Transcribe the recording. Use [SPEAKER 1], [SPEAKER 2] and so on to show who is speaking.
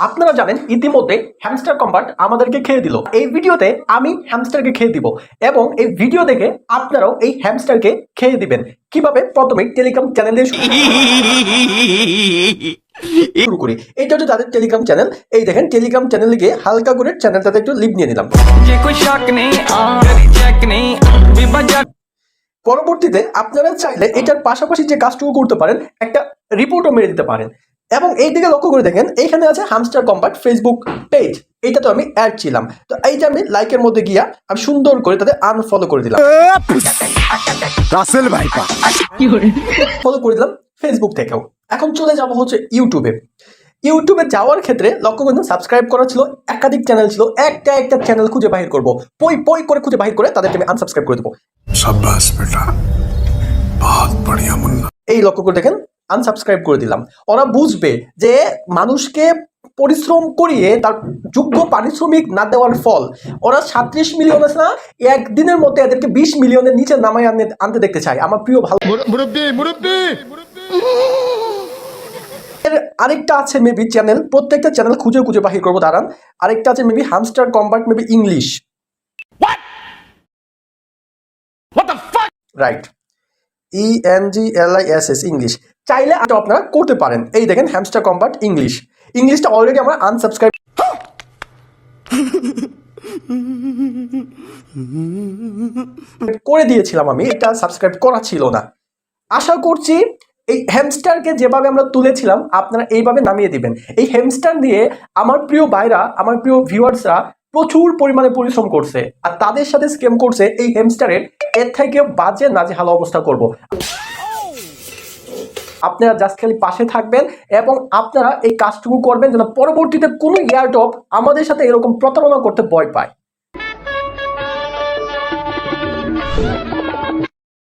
[SPEAKER 1] আপনারা জানেন ইতিমধ্যে হ্যামস্টার কম্পার্ট আমাদেরকে খেয়ে দিল। এই ভিডিওতে আমি হ্যামস্টারকে খেয়ে দিব এবং এই ভিডিও দেখে আপনারাও এই হ্যামস্টারকে খেয়ে দিবেন। কীভাবে? প্রথমে টেলিগ্রাম চ্যানেল শুরু করি। এটা হচ্ছে তাদের টেলিগ্রাম চ্যানেল এই দেখেন টেলিগ্রাম চ্যানেলে গিয়ে হালকা করে চ্যানেলটাতে একটু লিপ নিয়ে নিলাম। পরবর্তীতে আপনারা চাইলে এটার পাশাপাশি যে কাজটুকু করতে পারেন একটা রিপোর্টও মেরে দিতে পারেন। এবং এই দিকে লক্ষ্য করে দেখেন এইখানে আছে হামস্টার কম্পার্ট ফেসবুক পেজ এইটা তো আমি অ্যাড ছিলাম। তো এই যে আমি লাইকের মধ্যে গিয়া আমি সুন্দর করে তাদের আনফলো করে দিলাম। ফলো করে? দিলাম ফেসবুক থেকেও। এখন চলে যাব হচ্ছে ইউটিউবে ইউটিউবে যাওয়ার ক্ষেত্রে লক্ষ্য করুন সাবস্ক্রাইব করা ছিল একাধিক চ্যানেল ছিল একটা একটা চ্যানেল খুঁজে বাহির করব। পই পই করে খুঁজে বাহির করে তাদেরকে আমি আনসাবস্ক্রাইব করে দেবো। এই লক্ষ্য করে দেখেন আনসাবস্ক্রাইব করে দিলাম। ওরা বুঝবে যে মানুষকে পরিশ্রম করিয়ে তার যোগ্য পারিশ্রমিক না দেওয়ার ফল। ওরা সাত্রিশ মিলিয়ন আছে না একদিনের মধ্যে এদেরকে বিশ মিলিয়নের নিচে নামাই আনতে আনতে দেখতে চাই আমার প্রিয় ভালো আরেকটা আছে মেবি চ্যানেল প্রত্যেকটা চ্যানেল খুঁজে খুঁজে বাহির করব দাঁড়ান। আরেকটা আছে maybe hamster Kombat maybe English right E N G L I S S English চাইলে এটা আপনারা করতে পারেন। এই দেখেন হ্যামস্টার কম্বার্ট ইংলিশ ইংলিশটা অলরেডি আমরা আনসাবস্ক্রাইব করে দিয়েছিলাম আমি, এটা সাবস্ক্রাইব করা ছিল না। আশা করছি এই হ্যামস্টারকে যেভাবে আমরা তুলেছিলাম, আপনারা এইভাবে নামিয়ে দিবেন। এই হ্যামস্টার দিয়ে আমার প্রিয় ভাইরা, আমার প্রিয় ভিউয়ার্সরা প্রচুর পরিমাণে পরিশ্রম করছে। আর তাদের সাথে স্কেম করছে এই হ্যামস্টারের এর থেকে বাজে, নাজেহাল অবস্থা করব। আপনারা জাস্ট খালি পাশে থাকবেন এবং আপনারা এই কাজটুকু করবেন যেন পরবর্তীতে কোনো এয়ারটপ আমাদের সাথে এরকম প্রতারণা করতে ভয় পায়।